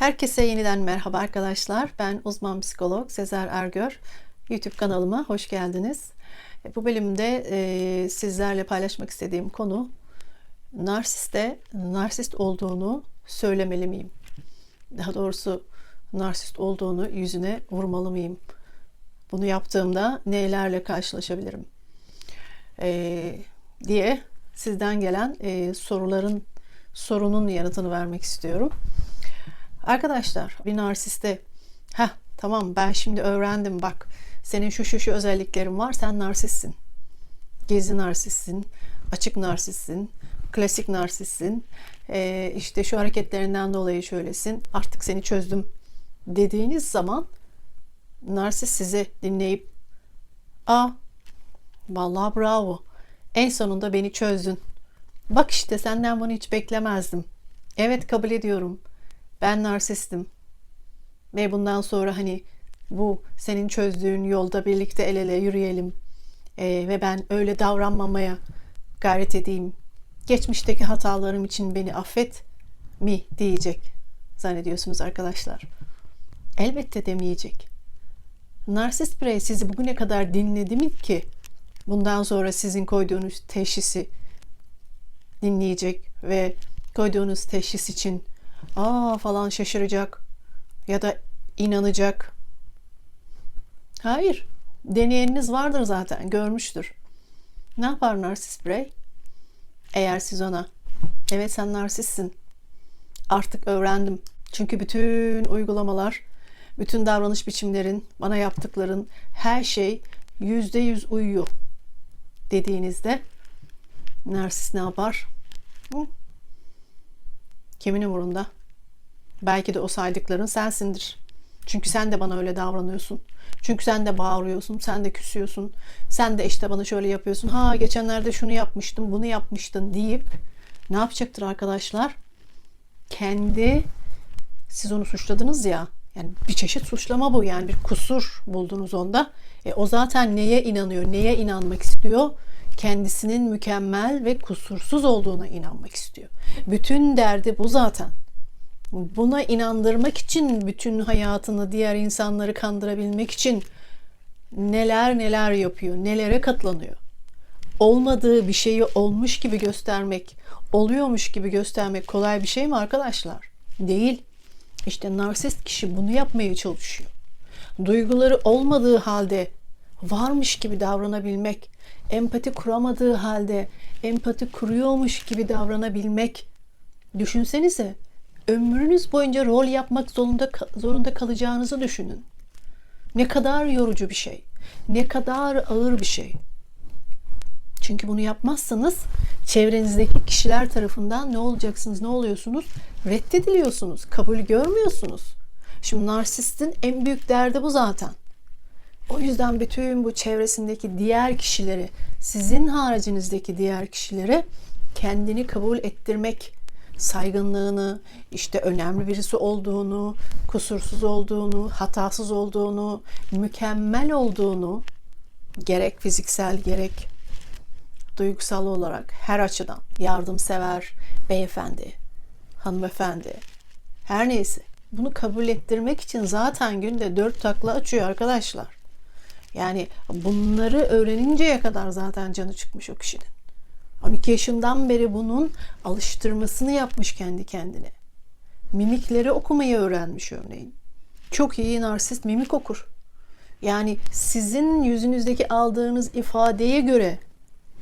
Herkese yeniden merhaba arkadaşlar. Ben uzman psikolog Sezer Ergör. YouTube kanalıma hoş geldiniz. Bu bölümde e, sizlerle paylaşmak istediğim konu narsiste narsist olduğunu söylemeli miyim? Daha doğrusu narsist olduğunu yüzüne vurmalı mıyım? Bunu yaptığımda nelerle karşılaşabilirim? E, diye sizden gelen e, soruların sorunun yanıtını vermek istiyorum. Arkadaşlar bir narsiste ha tamam ben şimdi öğrendim bak senin şu şu şu özelliklerin var sen narsistsin. Gezi narsistsin, açık narsistsin, klasik narsistsin. Ee, işte şu hareketlerinden dolayı şöylesin. Artık seni çözdüm dediğiniz zaman narsist sizi dinleyip a vallahi bravo en sonunda beni çözdün. Bak işte senden bunu hiç beklemezdim. Evet kabul ediyorum ben narsistim ve bundan sonra hani bu senin çözdüğün yolda birlikte el ele yürüyelim ee, ve ben öyle davranmamaya gayret edeyim. Geçmişteki hatalarım için beni affet mi diyecek zannediyorsunuz arkadaşlar. Elbette demeyecek. Narsist birey sizi bugüne kadar dinledi mi ki bundan sonra sizin koyduğunuz teşhisi dinleyecek ve koyduğunuz teşhis için aa falan şaşıracak ya da inanacak. Hayır. Deneyeniniz vardır zaten. Görmüştür. Ne yapar narsist birey? Eğer siz ona evet sen narsistsin artık öğrendim. Çünkü bütün uygulamalar, bütün davranış biçimlerin, bana yaptıkların her şey yüzde yüz uyuyor dediğinizde narsist ne yapar? Hı? Kimin umurunda? Belki de o saydıkların sensindir. Çünkü sen de bana öyle davranıyorsun. Çünkü sen de bağırıyorsun, sen de küsüyorsun. Sen de işte bana şöyle yapıyorsun. Ha geçenlerde şunu yapmıştım, bunu yapmıştın deyip ne yapacaktır arkadaşlar? Kendi siz onu suçladınız ya. Yani bir çeşit suçlama bu yani bir kusur buldunuz onda. E, o zaten neye inanıyor, neye inanmak istiyor? Kendisinin mükemmel ve kusursuz olduğuna inanmak istiyor. Bütün derdi bu zaten. Buna inandırmak için bütün hayatını diğer insanları kandırabilmek için neler neler yapıyor, nelere katlanıyor. Olmadığı bir şeyi olmuş gibi göstermek, oluyormuş gibi göstermek kolay bir şey mi arkadaşlar? Değil. İşte narsist kişi bunu yapmaya çalışıyor. Duyguları olmadığı halde varmış gibi davranabilmek, empati kuramadığı halde empati kuruyormuş gibi davranabilmek. Düşünsenize ömrünüz boyunca rol yapmak zorunda zorunda kalacağınızı düşünün. Ne kadar yorucu bir şey. Ne kadar ağır bir şey. Çünkü bunu yapmazsanız çevrenizdeki kişiler tarafından ne olacaksınız, ne oluyorsunuz? Reddediliyorsunuz, kabul görmüyorsunuz. Şimdi narsistin en büyük derdi bu zaten. O yüzden bütün bu çevresindeki diğer kişileri, sizin haricinizdeki diğer kişileri kendini kabul ettirmek, saygınlığını, işte önemli birisi olduğunu, kusursuz olduğunu, hatasız olduğunu, mükemmel olduğunu gerek fiziksel gerek duygusal olarak her açıdan yardımsever beyefendi, hanımefendi, her neyse bunu kabul ettirmek için zaten günde dört takla açıyor arkadaşlar. Yani bunları öğreninceye kadar zaten canı çıkmış o kişinin. 12 yaşından beri bunun alıştırmasını yapmış kendi kendine. Mimikleri okumayı öğrenmiş örneğin. Çok iyi narsist mimik okur. Yani sizin yüzünüzdeki aldığınız ifadeye göre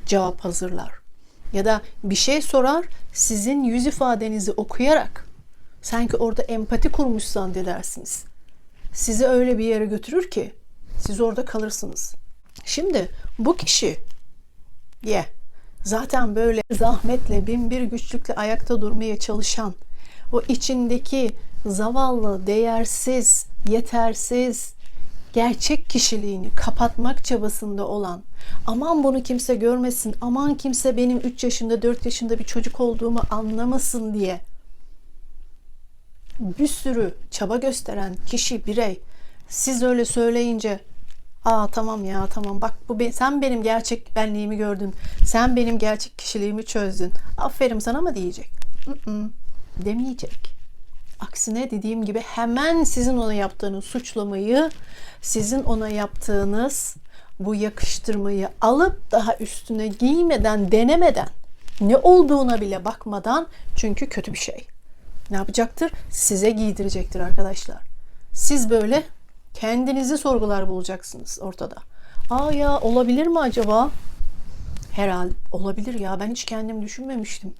cevap hazırlar. Ya da bir şey sorar, sizin yüz ifadenizi okuyarak sanki orada empati kurmuş zannedersiniz. Sizi öyle bir yere götürür ki siz orada kalırsınız. Şimdi bu kişi ye zaten böyle zahmetle bin bir güçlükle ayakta durmaya çalışan o içindeki zavallı, değersiz, yetersiz, gerçek kişiliğini kapatmak çabasında olan, aman bunu kimse görmesin, aman kimse benim 3 yaşında, 4 yaşında bir çocuk olduğumu anlamasın diye bir sürü çaba gösteren kişi, birey siz öyle söyleyince Aa tamam ya tamam bak bu be, sen benim gerçek benliğimi gördün. Sen benim gerçek kişiliğimi çözdün. Aferin sana mı diyecek? Mm-mm, demeyecek. Aksine dediğim gibi hemen sizin ona yaptığınız suçlamayı, sizin ona yaptığınız bu yakıştırmayı alıp daha üstüne giymeden, denemeden, ne olduğuna bile bakmadan çünkü kötü bir şey. Ne yapacaktır? Size giydirecektir arkadaşlar. Siz böyle kendinizi sorgular bulacaksınız ortada. Aa ya olabilir mi acaba? Herhal olabilir ya ben hiç kendim düşünmemiştim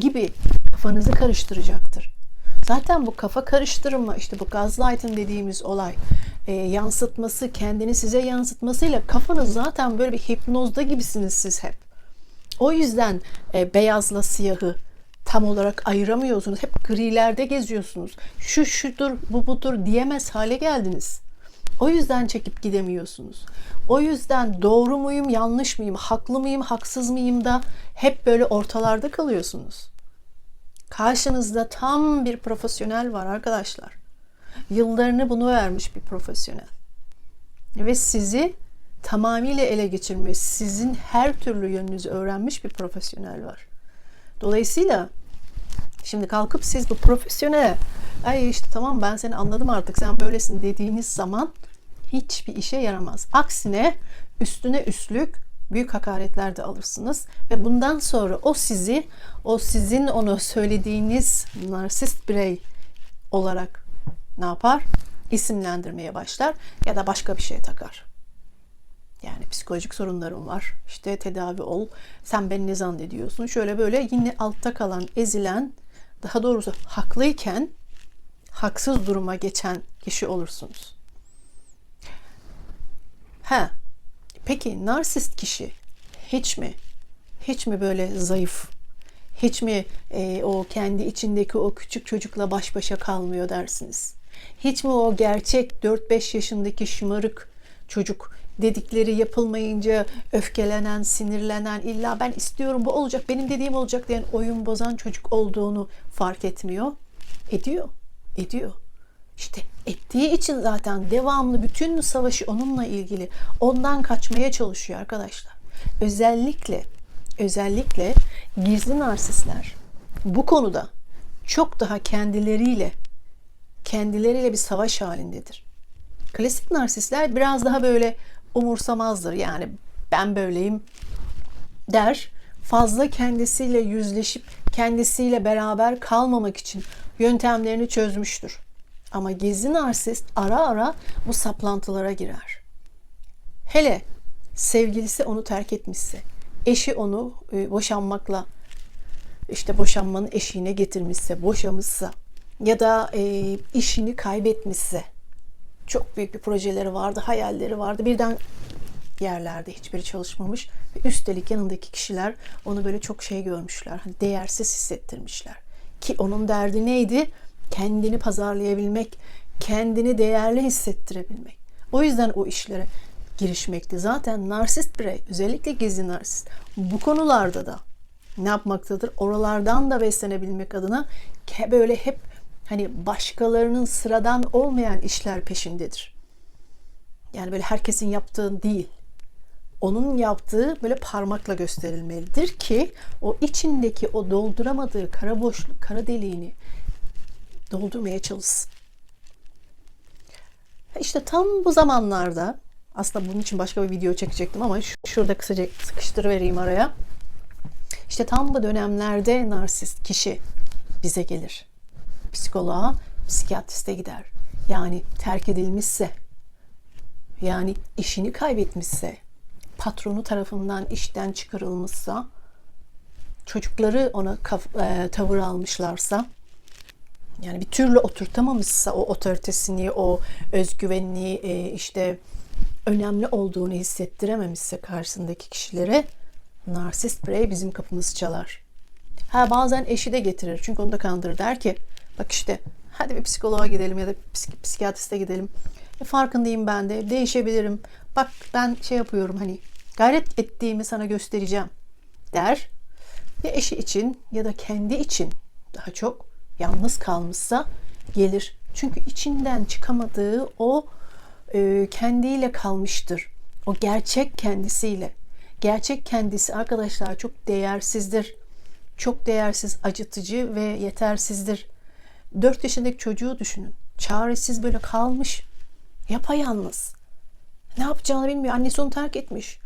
gibi kafanızı karıştıracaktır. Zaten bu kafa karıştırma işte bu gaslighting dediğimiz olay e, yansıtması kendini size yansıtmasıyla kafanız zaten böyle bir hipnozda gibisiniz siz hep. O yüzden e, beyazla siyahı tam olarak ayıramıyorsunuz. Hep grilerde geziyorsunuz. Şu şudur bu budur diyemez hale geldiniz. O yüzden çekip gidemiyorsunuz. O yüzden doğru muyum, yanlış mıyım, haklı mıyım, haksız mıyım da hep böyle ortalarda kalıyorsunuz. Karşınızda tam bir profesyonel var arkadaşlar. Yıllarını bunu vermiş bir profesyonel. Ve sizi tamamıyla ele geçirmiş, sizin her türlü yönünüzü öğrenmiş bir profesyonel var. Dolayısıyla şimdi kalkıp siz bu profesyonel, ay işte tamam ben seni anladım artık sen böylesin dediğiniz zaman hiçbir işe yaramaz. Aksine üstüne üstlük büyük hakaretler de alırsınız ve bundan sonra o sizi o sizin onu söylediğiniz narsist birey olarak ne yapar? İsimlendirmeye başlar ya da başka bir şey takar. Yani psikolojik sorunlarım var. İşte tedavi ol. Sen beni ne zannediyorsun? Şöyle böyle yine altta kalan, ezilen, daha doğrusu haklıyken haksız duruma geçen kişi olursunuz. Ha, peki narsist kişi hiç mi? Hiç mi böyle zayıf? Hiç mi e, o kendi içindeki o küçük çocukla baş başa kalmıyor dersiniz? Hiç mi o gerçek 4-5 yaşındaki şımarık çocuk dedikleri yapılmayınca öfkelenen, sinirlenen, illa ben istiyorum bu olacak, benim dediğim olacak diyen oyun bozan çocuk olduğunu fark etmiyor? Ediyor, ediyor. İşte ettiği için zaten devamlı bütün savaşı onunla ilgili ondan kaçmaya çalışıyor arkadaşlar. Özellikle özellikle gizli narsistler bu konuda çok daha kendileriyle kendileriyle bir savaş halindedir. Klasik narsistler biraz daha böyle umursamazdır. Yani ben böyleyim der. Fazla kendisiyle yüzleşip kendisiyle beraber kalmamak için yöntemlerini çözmüştür. Ama gizli narsist ara ara bu saplantılara girer. Hele sevgilisi onu terk etmişse, eşi onu e, boşanmakla işte boşanmanın eşiğine getirmişse, boşamışsa ya da e, işini kaybetmişse çok büyük bir projeleri vardı, hayalleri vardı. Birden yerlerde hiçbiri çalışmamış ve üstelik yanındaki kişiler onu böyle çok şey görmüşler. Hani değersiz hissettirmişler. Ki onun derdi neydi? Kendini pazarlayabilmek, kendini değerli hissettirebilmek. O yüzden o işlere girişmekti. Zaten narsist birey, özellikle gizli narsist bu konularda da ne yapmaktadır? Oralardan da beslenebilmek adına böyle hep hani başkalarının sıradan olmayan işler peşindedir. Yani böyle herkesin yaptığı değil. Onun yaptığı böyle parmakla gösterilmelidir ki o içindeki o dolduramadığı kara boşluk, kara deliğini doldurmaya çalışsın. İşte tam bu zamanlarda aslında bunun için başka bir video çekecektim ama şurada kısaca sıkıştırıvereyim araya. İşte tam bu dönemlerde narsist kişi bize gelir psikoloğa, psikiyatriste gider. Yani terk edilmişse, yani işini kaybetmişse, patronu tarafından işten çıkarılmışsa, çocukları ona e, tavır almışlarsa, yani bir türlü oturtamamışsa o otoritesini, o özgüvenini, e, işte önemli olduğunu hissettirememişse karşısındaki kişilere narsist birey bizim kapımızı çalar. Ha bazen eşi de getirir çünkü onu da kandırır der ki Bak işte hadi bir psikoloğa gidelim ya da psik psikiyatriste gidelim. E, farkındayım ben de. Değişebilirim. Bak ben şey yapıyorum hani gayret ettiğimi sana göstereceğim der. Ya eşi için ya da kendi için daha çok yalnız kalmışsa gelir. Çünkü içinden çıkamadığı o e, kendiyle kalmıştır. O gerçek kendisiyle. Gerçek kendisi arkadaşlar çok değersizdir. Çok değersiz, acıtıcı ve yetersizdir 4 yaşındaki çocuğu düşünün. Çaresiz böyle kalmış. Yapayalnız. Ne yapacağını bilmiyor. Annesi onu terk etmiş.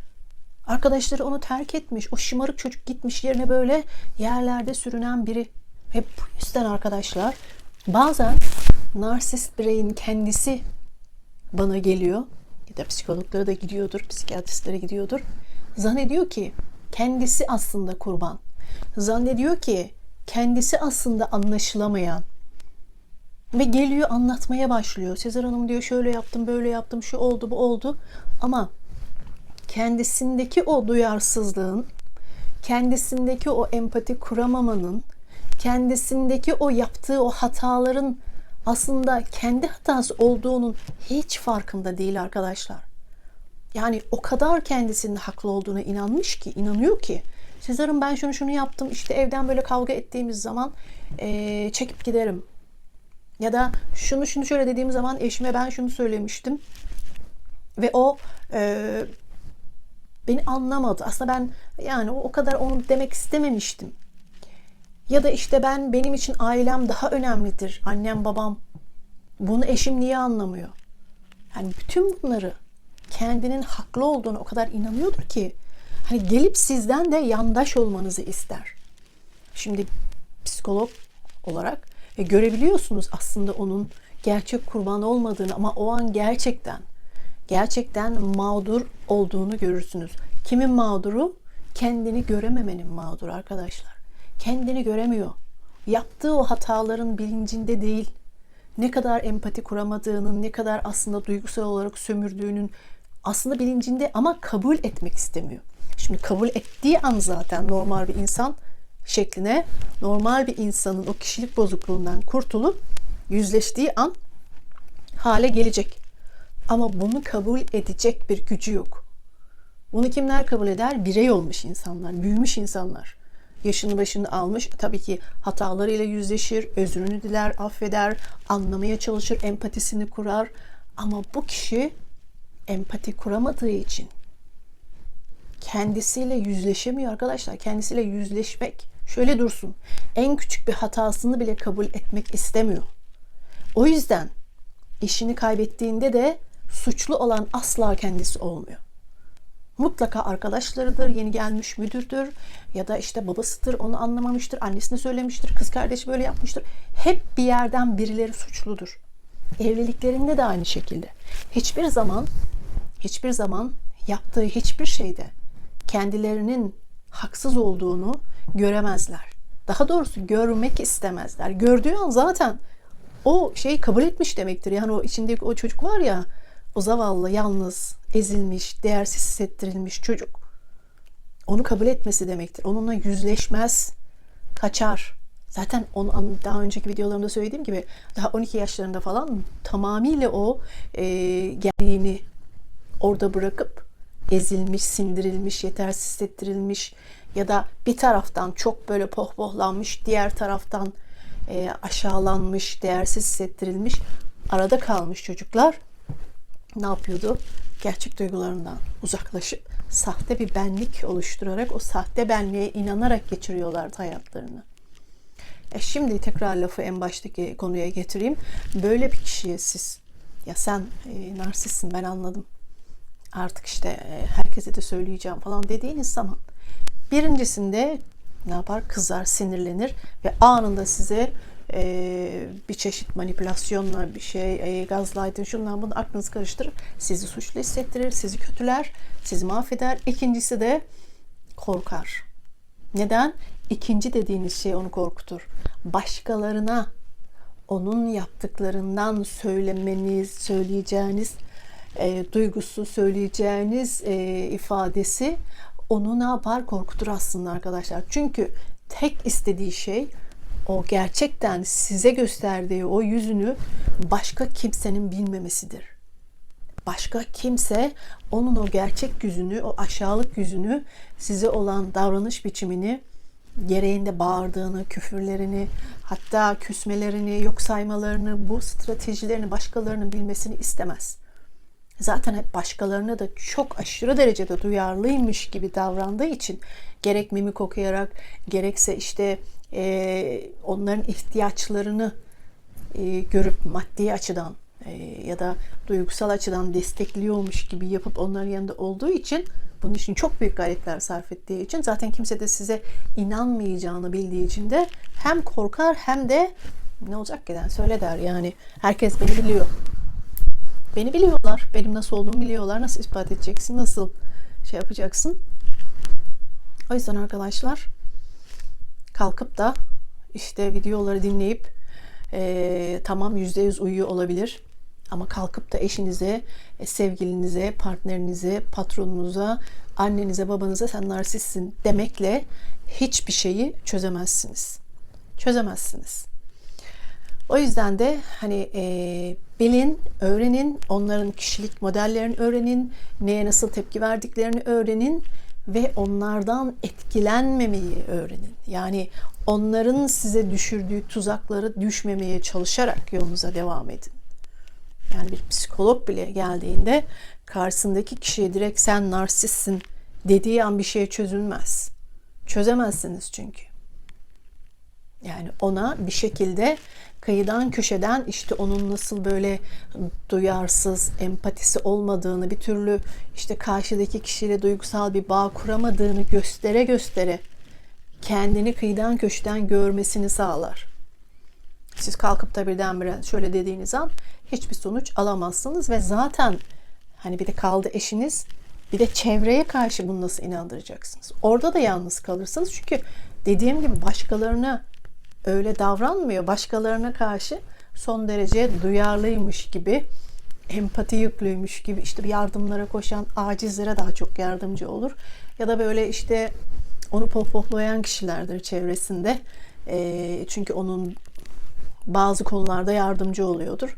Arkadaşları onu terk etmiş. O şımarık çocuk gitmiş yerine böyle yerlerde sürünen biri. Ve bu yüzden arkadaşlar bazen narsist bireyin kendisi bana geliyor ya da psikologlara da gidiyordur, psikiyatristlere gidiyordur. Zannediyor ki kendisi aslında kurban. Zannediyor ki kendisi aslında anlaşılamayan. Ve geliyor anlatmaya başlıyor. Sezer Hanım diyor şöyle yaptım, böyle yaptım, şu oldu, bu oldu. Ama kendisindeki o duyarsızlığın, kendisindeki o empati kuramamanın, kendisindeki o yaptığı o hataların aslında kendi hatası olduğunun hiç farkında değil arkadaşlar. Yani o kadar kendisinin haklı olduğuna inanmış ki, inanıyor ki. Sezar'ım ben şunu şunu yaptım. İşte evden böyle kavga ettiğimiz zaman ee, çekip giderim. Ya da şunu şunu şöyle dediğim zaman eşime ben şunu söylemiştim. Ve o e, beni anlamadı. Aslında ben yani o kadar onu demek istememiştim. Ya da işte ben benim için ailem daha önemlidir. Annem, babam. Bunu eşim niye anlamıyor? Yani bütün bunları kendinin haklı olduğunu o kadar inanıyordur ki hani gelip sizden de yandaş olmanızı ister. Şimdi psikolog olarak e, görebiliyorsunuz aslında onun gerçek kurban olmadığını ama o an gerçekten gerçekten mağdur olduğunu görürsünüz. Kimin mağduru? Kendini görememenin mağduru arkadaşlar. Kendini göremiyor. Yaptığı o hataların bilincinde değil. Ne kadar empati kuramadığının, ne kadar aslında duygusal olarak sömürdüğünün aslında bilincinde ama kabul etmek istemiyor. Şimdi kabul ettiği an zaten normal bir insan şekline, normal bir insanın o kişilik bozukluğundan kurtulup yüzleştiği an hale gelecek. Ama bunu kabul edecek bir gücü yok. Bunu kimler kabul eder? Birey olmuş insanlar, büyümüş insanlar. Yaşını başını almış, tabii ki hatalarıyla yüzleşir, özrünü diler, affeder, anlamaya çalışır, empatisini kurar. Ama bu kişi empati kuramadığı için kendisiyle yüzleşemiyor arkadaşlar. Kendisiyle yüzleşmek şöyle dursun. En küçük bir hatasını bile kabul etmek istemiyor. O yüzden işini kaybettiğinde de suçlu olan asla kendisi olmuyor. Mutlaka arkadaşlarıdır, yeni gelmiş müdürdür ya da işte babasıdır, onu anlamamıştır, annesine söylemiştir, kız kardeşi böyle yapmıştır. Hep bir yerden birileri suçludur. Evliliklerinde de aynı şekilde. Hiçbir zaman hiçbir zaman yaptığı hiçbir şeyde kendilerinin haksız olduğunu göremezler. Daha doğrusu görmek istemezler. Gördüğü an zaten o şeyi kabul etmiş demektir. Yani o içindeki o çocuk var ya o zavallı, yalnız, ezilmiş, değersiz hissettirilmiş çocuk. Onu kabul etmesi demektir. Onunla yüzleşmez, kaçar. Zaten onu daha önceki videolarımda söylediğim gibi daha 12 yaşlarında falan tamamıyla o e, geldiğini orada bırakıp ezilmiş, sindirilmiş, yetersiz hissettirilmiş ya da bir taraftan çok böyle pohpohlanmış, diğer taraftan e, aşağılanmış, değersiz hissettirilmiş, arada kalmış çocuklar ne yapıyordu? Gerçek duygularından uzaklaşıp sahte bir benlik oluşturarak o sahte benliğe inanarak geçiriyorlardı hayatlarını. E şimdi tekrar lafı en baştaki konuya getireyim. Böyle bir kişiye siz ya sen e, narsistsin ben anladım. Artık işte e, herkese de söyleyeceğim falan dediğiniz zaman birincisinde ne yapar? Kızar, sinirlenir ve anında size e, bir çeşit manipülasyonla bir şey, e, gazlighting şundan bunu aklınızı karıştırıp sizi suçlu hissettirir, sizi kötüler, sizi mahveder. İkincisi de korkar. Neden? İkinci dediğiniz şey onu korkutur. Başkalarına onun yaptıklarından söylemeniz, söyleyeceğiniz e, duygusu, söyleyeceğiniz e, ifadesi onu ne yapar? Korkutur aslında arkadaşlar. Çünkü tek istediği şey o gerçekten size gösterdiği o yüzünü başka kimsenin bilmemesidir. Başka kimse onun o gerçek yüzünü, o aşağılık yüzünü, size olan davranış biçimini, gereğinde bağırdığını, küfürlerini, hatta küsmelerini, yok saymalarını, bu stratejilerini başkalarının bilmesini istemez. Zaten hep başkalarına da çok aşırı derecede duyarlıymış gibi davrandığı için gerek mimik okuyarak gerekse işte e, onların ihtiyaçlarını e, görüp maddi açıdan e, ya da duygusal açıdan destekliyormuş gibi yapıp onların yanında olduğu için bunun için çok büyük gayretler sarf ettiği için zaten kimse de size inanmayacağını bildiği için de hem korkar hem de ne olacak ki den söyle der yani herkes beni biliyor. Beni biliyorlar. Benim nasıl olduğumu biliyorlar. Nasıl ispat edeceksin? Nasıl şey yapacaksın? O yüzden arkadaşlar kalkıp da işte videoları dinleyip e, tamam yüzde yüz uyuyor olabilir. Ama kalkıp da eşinize, e, sevgilinize, partnerinize, patronunuza, annenize, babanıza sen narsistsin demekle hiçbir şeyi çözemezsiniz. Çözemezsiniz. O yüzden de hani e, bilin, öğrenin, onların kişilik modellerini öğrenin, neye nasıl tepki verdiklerini öğrenin ve onlardan etkilenmemeyi öğrenin. Yani onların size düşürdüğü tuzakları düşmemeye çalışarak yolunuza devam edin. Yani bir psikolog bile geldiğinde karşısındaki kişiye direkt sen narsistsin dediği an bir şey çözülmez. Çözemezsiniz çünkü. Yani ona bir şekilde kıyıdan köşeden işte onun nasıl böyle duyarsız, empatisi olmadığını, bir türlü işte karşıdaki kişiyle duygusal bir bağ kuramadığını göstere göstere kendini kıyıdan köşeden görmesini sağlar. Siz kalkıp da birdenbire şöyle dediğiniz an hiçbir sonuç alamazsınız ve zaten hani bir de kaldı eşiniz bir de çevreye karşı bunu nasıl inandıracaksınız? Orada da yalnız kalırsınız. Çünkü dediğim gibi başkalarına öyle davranmıyor. Başkalarına karşı son derece duyarlıymış gibi, empati yüklüymüş gibi işte yardımlara koşan acizlere daha çok yardımcı olur. Ya da böyle işte onu pohpohlayan kişilerdir çevresinde. E, çünkü onun bazı konularda yardımcı oluyordur.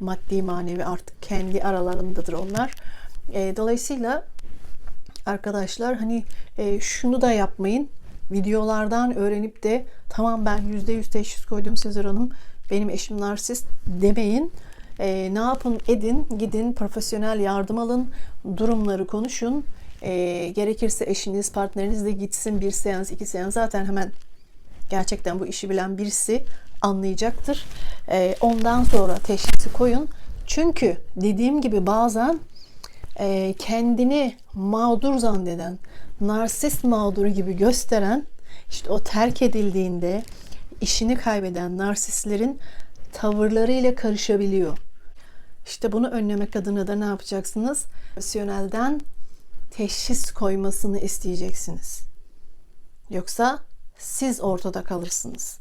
Maddi manevi artık kendi aralarındadır onlar. E, dolayısıyla arkadaşlar hani e, şunu da yapmayın videolardan öğrenip de tamam ben %100 teşhis koydum Sezer Hanım benim eşim narsist demeyin. E, ne yapın edin gidin profesyonel yardım alın durumları konuşun. E, gerekirse eşiniz partneriniz de gitsin bir seans iki seans zaten hemen gerçekten bu işi bilen birisi anlayacaktır. E, ondan sonra teşhisi koyun. Çünkü dediğim gibi bazen e, kendini mağdur zanneden, narsist mağduru gibi gösteren, işte o terk edildiğinde işini kaybeden narsistlerin tavırlarıyla karışabiliyor. İşte bunu önlemek adına da ne yapacaksınız? Profesyonelden teşhis koymasını isteyeceksiniz. Yoksa siz ortada kalırsınız.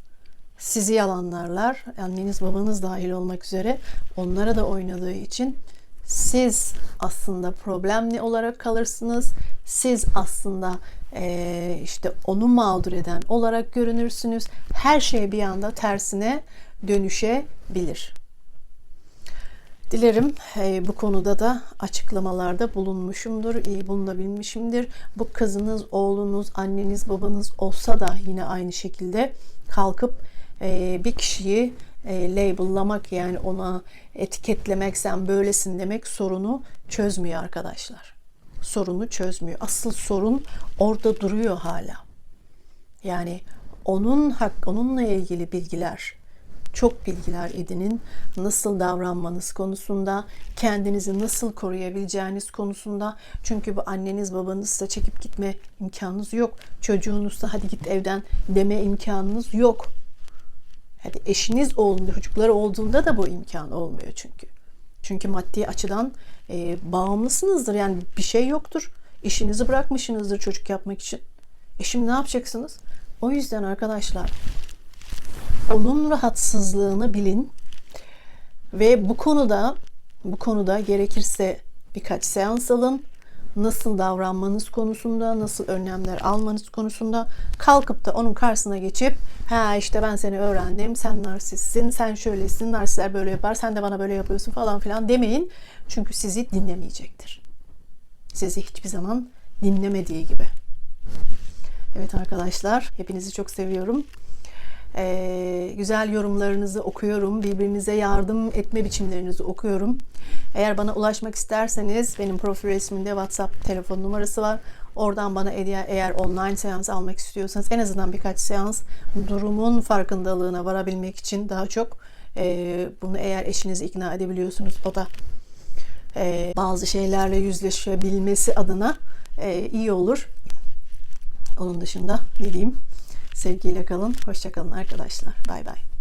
Sizi yalanlarlar. Anneniz babanız dahil olmak üzere onlara da oynadığı için siz aslında problemli olarak kalırsınız. Siz aslında e, işte onu mağdur eden olarak görünürsünüz. Her şey bir anda tersine dönüşebilir. Dilerim e, bu konuda da açıklamalarda bulunmuşumdur, iyi bulunabilmişimdir. Bu kızınız, oğlunuz, anneniz, babanız olsa da yine aynı şekilde kalkıp e, bir kişiyi e, label'lamak yani ona etiketlemek sen böylesin demek sorunu çözmüyor arkadaşlar. Sorunu çözmüyor. Asıl sorun orada duruyor hala. Yani onun hak onunla ilgili bilgiler çok bilgiler edinin. Nasıl davranmanız konusunda, kendinizi nasıl koruyabileceğiniz konusunda. Çünkü bu anneniz babanızsa çekip gitme imkanınız yok. Çocuğunuzsa hadi git evden deme imkanınız yok. Hadi eşiniz olduğunda, çocukları olduğunda da bu imkan olmuyor çünkü. Çünkü maddi açıdan e, bağımlısınızdır. Yani bir şey yoktur. İşinizi bırakmışsınızdır çocuk yapmak için. E şimdi ne yapacaksınız? O yüzden arkadaşlar onun rahatsızlığını bilin ve bu konuda bu konuda gerekirse birkaç seans alın nasıl davranmanız konusunda, nasıl önlemler almanız konusunda kalkıp da onun karşısına geçip ha işte ben seni öğrendim, sen narsistsin, sen şöylesin, narsistler böyle yapar, sen de bana böyle yapıyorsun falan filan demeyin. Çünkü sizi dinlemeyecektir. Sizi hiçbir zaman dinlemediği gibi. Evet arkadaşlar, hepinizi çok seviyorum. Ee, güzel yorumlarınızı okuyorum. Birbirinize yardım etme biçimlerinizi okuyorum. Eğer bana ulaşmak isterseniz benim profil resminde WhatsApp telefon numarası var. Oradan bana eğer online seans almak istiyorsanız en azından birkaç seans durumun farkındalığına varabilmek için daha çok Ee, bunu eğer eşinizi ikna edebiliyorsunuz o da e, bazı şeylerle yüzleşebilmesi adına e, iyi olur. Onun dışında ne diyeyim? Sevgiyle kalın, hoşça kalın arkadaşlar. Bay bay.